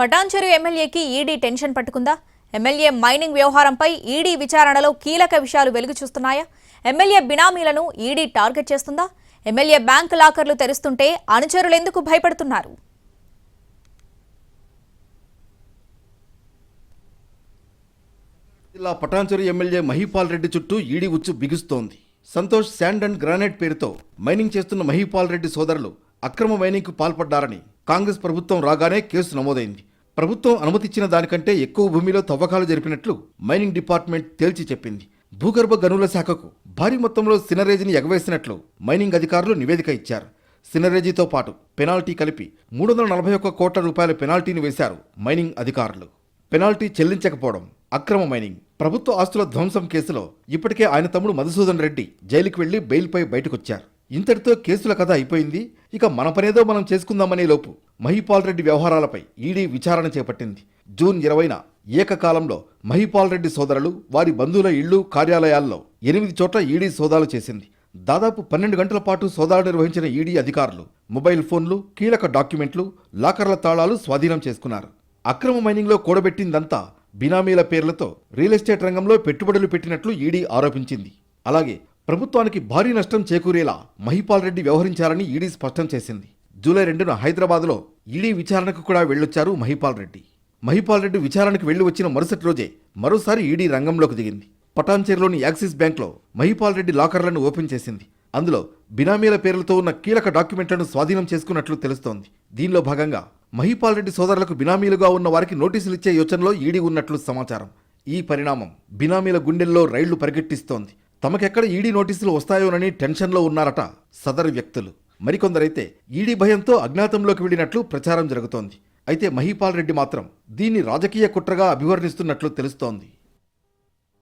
పటాన్చెరు ఎమ్మెల్యేకి ED tension పట్టుకుందా? MLA mining వ్యవహారంపై ఈడీ విచారణలో కీలక విషయాలు వెలుగు చూస్తున్నాయా? ఎమ్మెల్యే బినామీలను ఈడీ టార్గెట్ చేస్తుందా? ఎమ్మెల్యే బ్యాంకు లాకర్లు తెరుస్తుంటే అనుచరులెందుకు భయపడుతున్నారు? జిల్లా పటాన్చెరు ఎమ్మెల్యే మహిపాల్ రెడ్డి చుట్టూ ఈడీ ఉచ్చు బిగుస్తోంది. సంతోష్ శాండ్ అండ్ గ్రానైట్ పేరుతో మైనింగ్ చేస్తున్న మహిపాల్ రెడ్డి సోదరులు అక్రమ మైనింగ్కు పాల్పడ్డారని కాంగ్రెస్ ప్రభుత్వం రాగానే కేసు నమోదైంది. ప్రభుత్వం అనుమతిచ్చిన దానికంటే ఎక్కువ భూమిలో తవ్వకాలు జరిపినట్లు మైనింగ్ డిపార్ట్మెంట్ తేల్చి చెప్పింది. భూగర్భ గనుల శాఖకు భారీ మొత్తంలో సినరేజీని ఎగవేసినట్లు మైనింగ్ అధికారులు నివేదిక ఇచ్చారు. సినరేజీతో పాటు పెనాల్టీ కలిపి మూడు వందల నలభై ఒక్క కోట్ల రూపాయల పెనాల్టీని వేశారు మైనింగ్ అధికారులు. పెనాల్టీ చెల్లించకపోవడం అక్రమ మైనింగ్. ప్రభుత్వ ఆస్తుల ధ్వంసం కేసులో ఇప్పటికే ఆయన తమ్ముడు మధుసూదన్ రెడ్డి జైలుకు వెళ్ళి బెయిల్పై బయటకొచ్చారు. ఇంతటితో కేసుల కథ అయిపోయింది. ఇక మన పనేదో మనం చేసుకుందామనే లోపు మహిపాల్ రెడ్డి వ్యవహారాలపై ఈడీ విచారణ చేపట్టింది. జూన్ ఇరవైన ఏకకాలంలో మహిపాల్ రెడ్డి సోదరులు వారి బంధువుల ఇళ్ళు కార్యాలయాల్లో ఎనిమిది చోట్ల ఈడీ సోదాలు చేసింది. దాదాపు పన్నెండు గంటల పాటు సోదాలు నిర్వహించిన ఈడీ అధికారులు మొబైల్ ఫోన్లు కీలక డాక్యుమెంట్లు లాకర్ల తాళాలు స్వాధీనం చేసుకున్నారు. అక్రమ మైనింగ్లో కూడబెట్టిందంతా బినామీల పేర్లతో రియల్ ఎస్టేట్ రంగంలో పెట్టుబడులు పెట్టినట్లు ఈడీ ఆరోపించింది. అలాగే ప్రభుత్వానికి భారీ నష్టం చేకూరేలా మహిపాల్ రెడ్డి వ్యవహరించారని ఈడీ స్పష్టం చేసింది. జూలై రెండున హైదరాబాద్లో ఈడీ విచారణకు కూడా వెళ్ళొచ్చారు మహిపాల్ రెడ్డి. మహిపాల్ రెడ్డి విచారణకు వెళ్ళి వచ్చిన మరుసటి రోజే మరోసారి ఈడీ రంగంలోకి దిగింది. పటాన్చేరులోని యాక్సిస్ బ్యాంక్లో మహిపాల్ రెడ్డి లాకర్లను ఓపెన్ చేసింది. అందులో బినామీల పేర్లతో ఉన్న కీలక డాక్యుమెంట్లను స్వాధీనం చేసుకున్నట్లు తెలుస్తోంది. దీనిలో భాగంగా మహిపాల్ రెడ్డి సోదరులకు బినామీలుగా ఉన్న వారికి నోటీసులు ఇచ్చే యోచనలో ఈడీ ఉన్నట్లు సమాచారం. ఈ పరిణామం బినామీల గుండెల్లో రైళ్ళు పరిగెట్టిస్తోంది. తమకెక్కడ ఈడీ నోటీసులు వస్తాయోనని టెన్షన్లో ఉన్నారట సదరు వ్యక్తులు. మరికొందరైతే ఈడీ భయంతో అజ్ఞాతంలోకి వెళ్ళినట్లు ప్రచారం జరుగుతోంది. అయితే మహిపాల్ రెడ్డి మాత్రం దీన్ని రాజకీయ కుట్రగా అభివర్ణిస్తున్నట్లు తెలుస్తోంది.